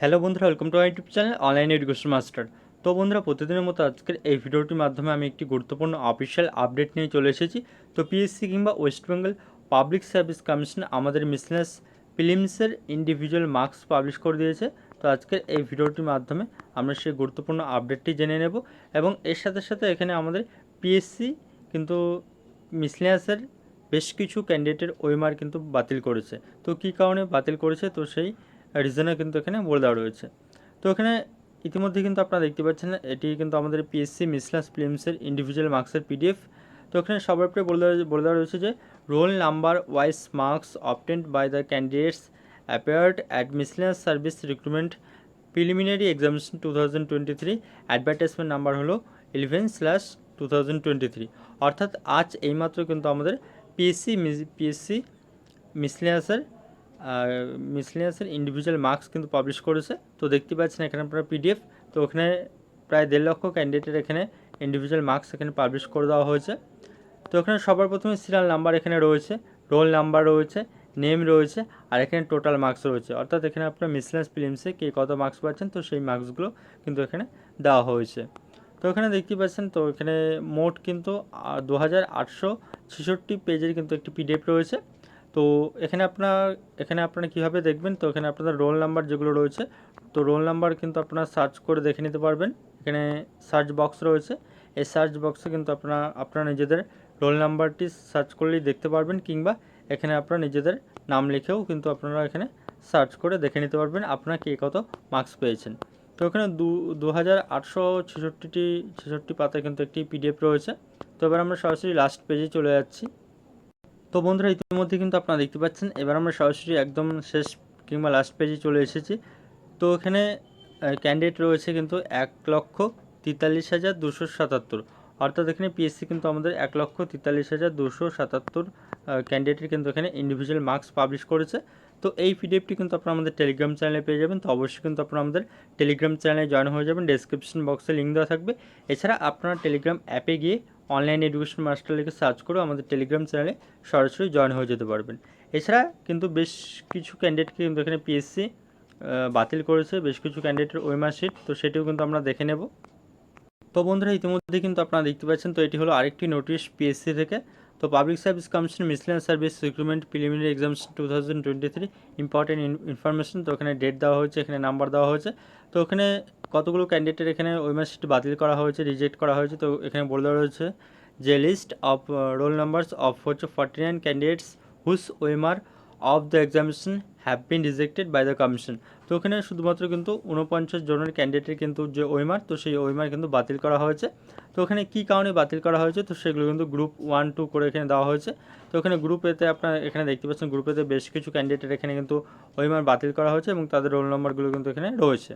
Hello বন্ধুরা welcome to YouTube channel online education master তো বন্ধুরা, প্রতিদিনের মতো আজকের এই ভিডিওটির মাধ্যমে আমি একটি গুরুত্বপূর্ণ অফিসিয়াল আপডেট নিয়ে চলে এসেছি। তো পিএসসি কিংবা West Bengal Public Service Commission আমাদের মিসলেস ফিলিমসের ইন্ডিভিজুয়াল মার্কস পাবলিশ করে দিয়েছে। তো আজকের এই ভিডিওটির মাধ্যমে আমরা সেই গুরুত্বপূর্ণ আপডেটটি জেনে নেব এবং এর সাথে সাথে এখানে আমাদের পিএসসি কিন্তু মিসলিয়াসের বেশ কিছু ক্যান্ডিডেটের ওয়েমার কিন্তু বাতিল করেছে। তো কী কারণে বাতিল করেছে? তো সেই রিজনে কিন্তু এখানে বলে দেওয়া রয়েছে। তো এখানে ইতিমধ্যে কিন্তু আপনারা দেখতে পাচ্ছেন, এটি কিন্তু আমাদের পিএসসি মিসলাস ফিল্মসের ইন্ডিভিজুয়াল মার্কসের পিডিএফ তো এখানে সবার উপরে বলে দেওয়া বলে দেওয়া রয়েছে যে roll number wise marks obtained by the candidates appeared at miscellaneous service recruitment preliminary examination two thousand twenty three advertisement number হলো eleven slash two thousand twenty three অর্থাৎ আজ এইমাত্র কিন্তু আমাদের পিএসসি পিএসসি মিসলিয়াসের মিসলিয়াসের ইন্ডিভিজুয়াল মার্কস কিন্তু publish করেছে। তো দেখতে পাচ্ছেন এখানে আপনারা পিডিএফ তো ওখানে প্রায় দেড় লক্ষ ক্যান্ডিডেটের এখানে ইন্ডিভিজুয়াল মার্কস এখানে পাবলিশ করে দেওয়া হয়েছে। তো এখানে সবার প্রথমে সিরিয়াল নাম্বার এখানে রয়েছে রোল নাম্বার রয়েছে নেম রয়েছে, আর এখানে টোটাল মার্কস রয়েছে। অর্থাৎ এখানে আপনার মিসলেন্স ফিলিমসে কে কত মার্কস পাচ্ছেন, তো সেই মার্কসগুলো কিন্তু এখানে দেওয়া হয়েছে। তো এখানে দেখতে পাচ্ছেন, তো এখানে মোট কিন্তু দু হাজার আটশো ছেষট্টি পেজের কিন্তু একটি পিডিএফ রয়েছে। তো এখানে আপনার, এখানে আপনারা কীভাবে দেখবেন? তো এখানে আপনাদের রোল নাম্বার যেগুলো রয়েছে, তো রোল নাম্বার কিন্তু আপনারা সার্চ করে দেখে নিতে পারবেন। এখানে সার্চ বক্স রয়েছে। এই সার্চ বক্সে কিন্তু আপনারা আপনারা নিজেদের রোল নাম্বারটি সার্চ করলেই দেখতে পারবেন কিংবা এখানে আপনারা নিজেদের নাম লিখেও কিন্তু আপনারা এখানে সার্চ করে দেখে নিতে পারবেন আপনারা কে কত মার্কস পেয়েছেন। তো এখানে দু দু হাজার আটশো ছেষট্টিটি, ছেষট্টি পাতায় কিন্তু একটি পিডিএফ রয়েছে। তো এবার আমরা সরাসরি লাস্ট পেজে চলে যাচ্ছি। তো বন্ধুরা, ইতিমধ্যে কিন্তু আপনারা দেখতে পাচ্ছেন, এবার আমরা সরাসরি একদম শেষ কিংবা লাস্ট পেজে চলে এসেছি। তো এখানে ক্যান্ডিডেট রয়েছে কিন্তু এক লক্ষ তেতাল্লিশ হাজার দুশো সাতাত্তর। অর্থাৎ এখানে পিএসসি কিন্তু আমাদের এক লক্ষ তেতাল্লিশ হাজার দুশো সাতাত্তর ক্যান্ডিডেটের কিন্তু এখানে ইন্ডিভিজুয়াল মার্কস পাবলিশ করেছে। তো এই পিডিএফটি কিন্তু আপনারা আমাদের টেলিগ্রাম চ্যানেলে পেয়ে যাবেন। তো অবশ্যই কিন্তু আপনারা আমাদের টেলিগ্রাম চ্যানেলে জয়েন হয়ে যাবেন। ডেসক্রিপশন বক্সে লিঙ্ক দেওয়া থাকবে। এছাড়া আপনারা টেলিগ্রাম অ্যাপে গিয়ে অনলাইন এডুকেশন মাস্টার লিখে সার্চ করে আমাদের টেলিগ্রাম চ্যানেলে সরাসরি জয়েন হয়ে যেতে পারবেন। এছাড়া কিন্তু বেশ কিছু ক্যান্ডিডেটকে কিন্তু এখানে পিএসসি বাতিল করেছে, বেশ কিছু ক্যান্ডিডেটের ওই মার্কশিট তো সেটিও কিন্তু আমরা দেখে নেব। তো বন্ধুরা, ইতিমধ্যে কিন্তু আপনারা দেখতে পাচ্ছেন, তো এটি হলো আরেকটি নোটিশ পিএসসি থেকে। তো Public Service Commission miscellaneous service recruitment preliminary exams two thousand twenty three important information তো এখানে ডেট দেওয়া হয়েছে, এখানে নাম্বার দেওয়া হয়েছে। তো এখানে কতগুলো ক্যান্ডিডেটের এখানে ওয়েমার শিট বাতিল করা হয়েছে রিজেক্ট করা হয়েছে। তো এখানে বলে দেওয়া রয়েছে যে list of roll numbers of হচ্ছে forty nine candidates whose OMR of the examination have been rejected by the commission তো ওখানে শুধুমাত্র কিন্তু উনপঞ্চাশ জনের ক্যান্ডিডেটের কিন্তু যে ওয়েমার, তো সেই ওয়েমার কিন্তু বাতিল করা হয়েছে। তো ওখানে কী কারণে বাতিল করা হয়েছে? তো সেগুলো কিন্তু গ্রুপ ওয়ান টু করে এখানে দেওয়া হয়েছে। তো ওখানে গ্রুপ এতে আপনার এখানে দেখতে পাচ্ছেন গ্রুপ এতে বেশ কিছু ক্যান্ডিডেট এখানে কিন্তু ওয়েমার বাতিল করা হয়েছে এবং তাদের রোল নম্বরগুলো কিন্তু এখানে রয়েছে।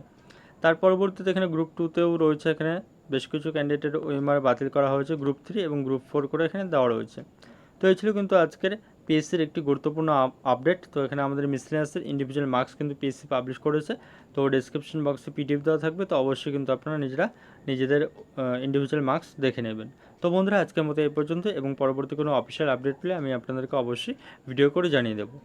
তার পরবর্তীতে এখানে গ্রুপ টুতেও রয়েছে এখানে বেশ কিছু ক্যান্ডিডেটের ওয়েমার বাতিল করা হয়েছে গ্রুপ থ্রি এবং গ্রুপ ফোর করে এখানে দেওয়া রয়েছে। তো এই ছিল কিন্তু আজকের পিএসসির একটি গুরুত্বপূর্ণ আপডেট তো এখানে আমাদের মিসলিনাসের ইন্ডিভিজুয়াল মার্কস কিন্তু পিএসসি পাবলিশ করেছে। তো ডিসক্রিপশন বক্সে পিডিএফ দেওয়া থাকবে। তো অবশ্যই কিন্তু আপনারা নিজেরা, নিজেদের ইন্ডিভিজুয়াল মার্কস দেখে নেবেন। তো বন্ধুরা, আজকের মতো এই পর্যন্ত এবং পরবর্তী কোনো অফিসিয়াল আপডেট পেলে আমি আপনাদেরকে অবশ্যই ভিডিও করে জানিয়ে দেবো।